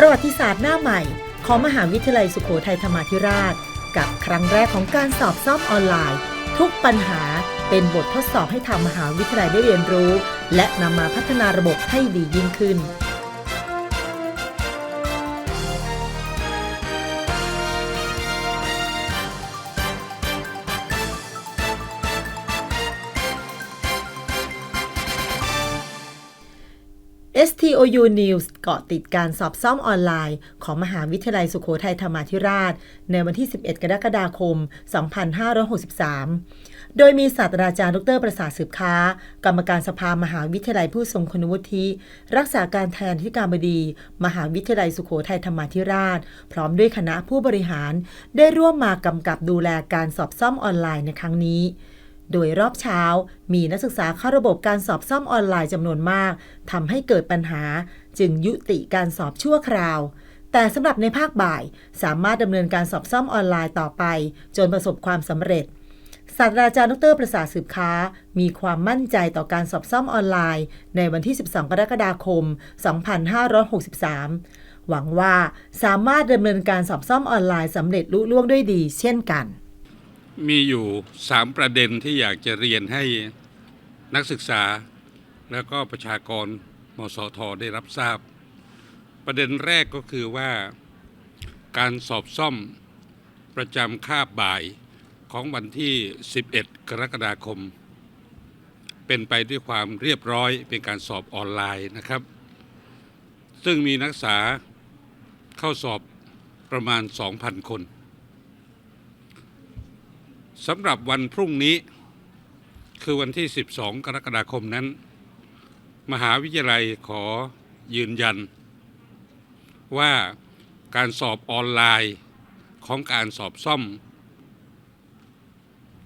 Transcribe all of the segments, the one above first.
ประวัติศาสตร์หน้าใหม่ ของมหาวิทยาลัยสุโขทัยธรรมาธิราช กับครั้งแรกของการสอบซ่อมออนไลน์ ทุกปัญหาเป็นบททดสอบให้ทางมหาวิทยาลัยได้เรียนรู้ และนำมาพัฒนาระบบให้ดียิ่งขึ้น STOU News เกาะติดการสอบซ่อมออนไลน์ ของมหาวิทยาลัยสุโขทัยธรรมาธิราช ในวันที่ 11 กรกฎาคม 2563 โดยมีศาสตราจารย์ดรประสาทสืบค้า กรรมการสภามหาวิทยาลัยผู้ทรงคุณวุฒิ รักษาการแทนที่การบดี มหาวิทยาลัยสุโขทัยธรรมาธิราช พร้อมด้วยคณะผู้บริหาร ได้ร่วมมากำกับดูแลการสอบซ่อมออนไลน์ในครั้งนี้ โดยรอบเช้ามีนักศึกษาเข้าระบบการสอบซ่อมออนไลน์จำนวนมากทำให้เกิดปัญหา จึงยุติการสอบชั่วคราว แต่สำหรับในภาคบ่ายสามารถดำเนินการสอบซ่อมออนไลน์ต่อไป จนประสบความสำเร็จศาสตราจารย์ดรประสาทสืบค้า มีความมั่นใจต่อการสอบซ่อมออนไลน์ ในวันที่ 12 กรกฎาคม 2563 หวังว่าสามารถดำเนินการสอบซ่อมออนไลน์สำเร็จลุล่วงด้วยดีเช่นกัน มีอยู่สามประเด็นที่อยากจะเรียนให้นักศึกษา แล้วก็ประชากรมสทได้รับทราบ ประเด็นแรกก็คือว่าการสอบซ่อมประจำคาบบ่ายของวันที่ 11 กรกฎาคม เป็นไปด้วยความเรียบร้อยเป็นการสอบออนไลน์นะครับ ซึ่งมีนักศึกษาเข้าสอบประมาณ 2,000 คน สำหรับวันพรุ่งนี้คือวันที่ 12 กรกฎาคมนั้น มหาวิทยาลัยขอยืนยัน ว่าการสอบออนไลน์ของการสอบซ่อม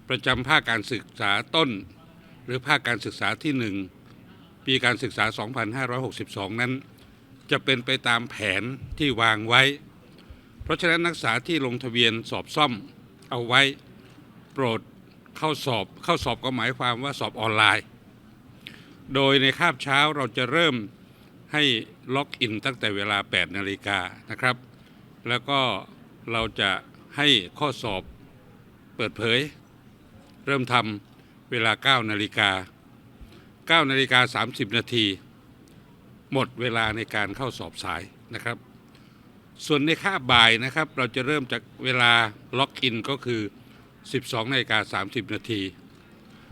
ประจำภาคการศึกษาต้น หรือภาคการศึกษาที่ 1 ปีการศึกษา 2562 นั้น จะเป็นไปตามแผนที่วางไว้ เพราะฉะนั้นนักศึกษาที่ลงทะเบียนสอบซ่อมเอาไว้ โปรดเข้าสอบเข้าสอบก็หมายความว่าสอบออนไลน์ โดยในคาบเช้าเราจะเริ่มให้ล็อกอินตั้งแต่เวลา 8 นาฬิกานะครับ แล้วก็เราจะให้ข้อสอบเปิดเผย เริ่มทำเวลา 9 นาฬิกา 9 นาฬิกา 30 นาที หมดเวลาในการเข้าสอบสายนะครับ ส่วนในคาบบ่ายนะครับ เราจะเริ่มจากเวลาล็อกอินก็คือ 12นาฬิกา30 นาที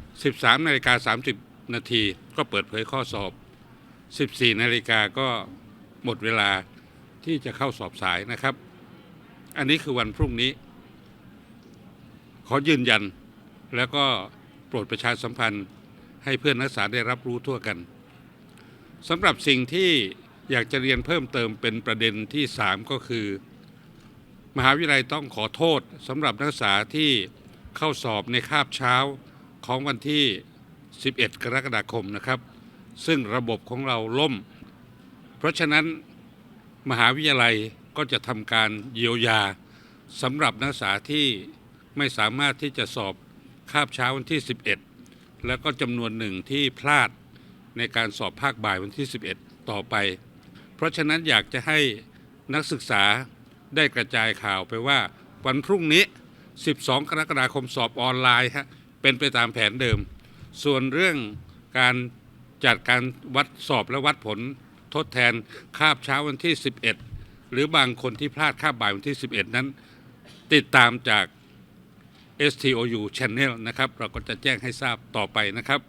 13นาฬิกา30 นาทีก็เปิดเผยข้อสอบ 14นาฬิกาก็หมดเวลาที่จะเข้าสอบสายนะครับ อันนี้คือวันพรุ่งนี้ ขอยืนยันแล้วก็โปรดประชาสัมพันธ์ให้เพื่อนนักศึกษาได้รับรู้ทั่วกันสำหรับสิ่งที่อยากจะเรียนเพิ่มเติมเป็นประเด็นที่ 3 ก็คือ มหาวิทยาลัยต้องขอโทษสำหรับนักศึกษาที่ เข้าสอบในคาบเช้าของวันที่ 11 กรกฎาคมนะครับ ซึ่งระบบของเราล่ม เพราะฉะนั้นมหาวิทยาลัยก็จะทำการเยียวยาสำหรับนักศึกษาที่ไม่สามารถที่จะสอบคาบเช้าวันที่ 11 แล้วก็จำนวนหนึ่งที่พลาดในการสอบภาคบ่ายวันที่ 11 ต่อไป เพราะฉะนั้นอยากจะให้นักศึกษาได้กระจายข่าวไปว่าวันพรุ่งนี้ 12 กรกฎาคมสอบออนไลน์ฮะเป็นไปตามแผนเดิม ส่วนเรื่องการจัดการวัดสอบและวัดผลทดแทนคาบเช้าวันที่ 11 หรือบางคนที่พลาดคาบบ่ายวันที่ 11 นั้น ติดตามจาก STOU Channel นะครับ เราก็จะแจ้งให้ทราบต่อไปนะครับ